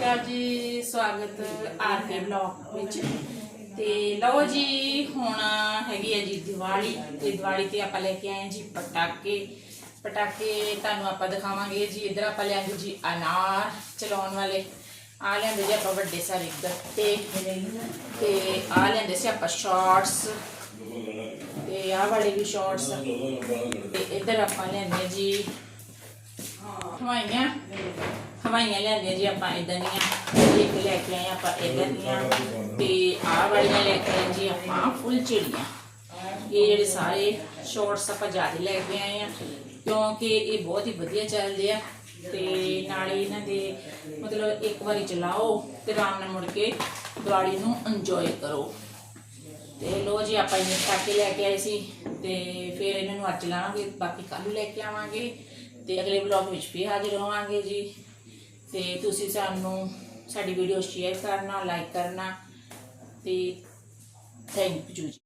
ਅਕਾਲ ਜੀ, ਸਵਾਗਤ RK blog ਵਿੱਚ। ਤੇ ਲਓ ਜੀ, ਹੁਣ ਹੈਗੀ ਹੈ ਜੀ ਦੀਵਾਲੀ, ਤੇ ਦੀਵਾਲੀ ਤੇ ਆਪਾਂ ਲੈ ਕੇ ਆਏ ਜੀ ਪਟਾਕੇ। ਪਟਾਕੇ ਤੁਹਾਨੂੰ ਆਪਾਂ ਦਿਖਾਵਾਂਗੇ ਜੀ। ਇਧਰ ਆਪਾਂ ਲਿਆਂਦੇ ਜੀ ਅਨਾਰ ਚਲਾਉਣ ਵਾਲੇ। ਆ ਲਿਆਂਦੇ ਜੀ ਆਪਾਂ ਵੱਡੇ ਸਾਰੇ ਗੱਤੇ ਤੇ। ਆ ਲਿਆਂਦੇ ਸੀ ਆਪਾਂ ਸ਼ਾਰਟਸ ਤੇ ਆ ਵਾਲੇ ਵੀ ਸ਼ਾਰਟਸ ਤੇ ਇਧਰ ਆਪਾਂ ਲਿਆਂਦੇ ਜੀ। ਹਵਾਈਆਂ ਹਵਾਈਆਂ ਲੈਂਦੇ ਜੀ ਆਪਾਂ ਇਦਾਂ ਦੀਆਂ, ਇੱਕ ਲੈ ਕੇ ਆਏ ਆਪਾਂ ਇਦਾਂ ਦੀਆਂ, ਤੇ ਆਹ ਵਾਲੀਆਂ ਲੈ ਕੇ ਆਏ ਜੀ ਆਪਾਂ ਫੁੱਲ ਚਿੜੀਆਂ। ਇਹ ਜਿਹੜੇ ਸਾਰੇ ਸ਼ਾਰਟਸ ਆਪਾਂ ਜ਼ਿਆਦਾ ਲੈ ਕੇ ਆਏ ਆ, ਕਿਉਂਕਿ ਇਹ ਬਹੁਤ ਹੀ ਵਧੀਆ ਚੱਲਦੇ ਆ, ਤੇ ਨਾਲੇ ਇਹਨਾਂ ਦੇ ਮਤਲਬ ਇੱਕ ਵਾਰੀ ਚਲਾਓ ਤੇ ਆਰਾਮ ਨਾਲ ਮੁੜ ਕੇ ਦਿਵਾਲੀ ਨੂੰ ਇੰਜੋਏ ਕਰੋ। ਤੇ ਲੋ ਜੀ ਆਪਾਂ ਇਹਨੇ ਪਟਾਕੇ ਲੈ ਕੇ ਆਏ ਸੀ, ਤੇ ਫਿਰ ਇਹਨਾਂ ਨੂੰ ਅੱਜ ਲਾਵਾਂਗੇ, ਬਾਕੀ ਕੱਲ ਨੂੰ ਲੈ ਕੇ ਆਵਾਂਗੇ, ਤੇ ਅਗਲੇ ਵਲੌਗ ਵਿੱਚ ਵੀ ਹਾਜ਼ਰ ਹੋਵਾਂਗੇ ਜੀ। ਤੇ ਤੁਸੀਂ ਸਾਨੂੰ ਸਾਡੀ ਵੀਡੀਓ ਸ਼ੇਅਰ ਕਰਨਾ ਲਾਈਕ ਕਰਨਾ ਤੇ ਥੈਂਕ ਯੂ ਜੀ।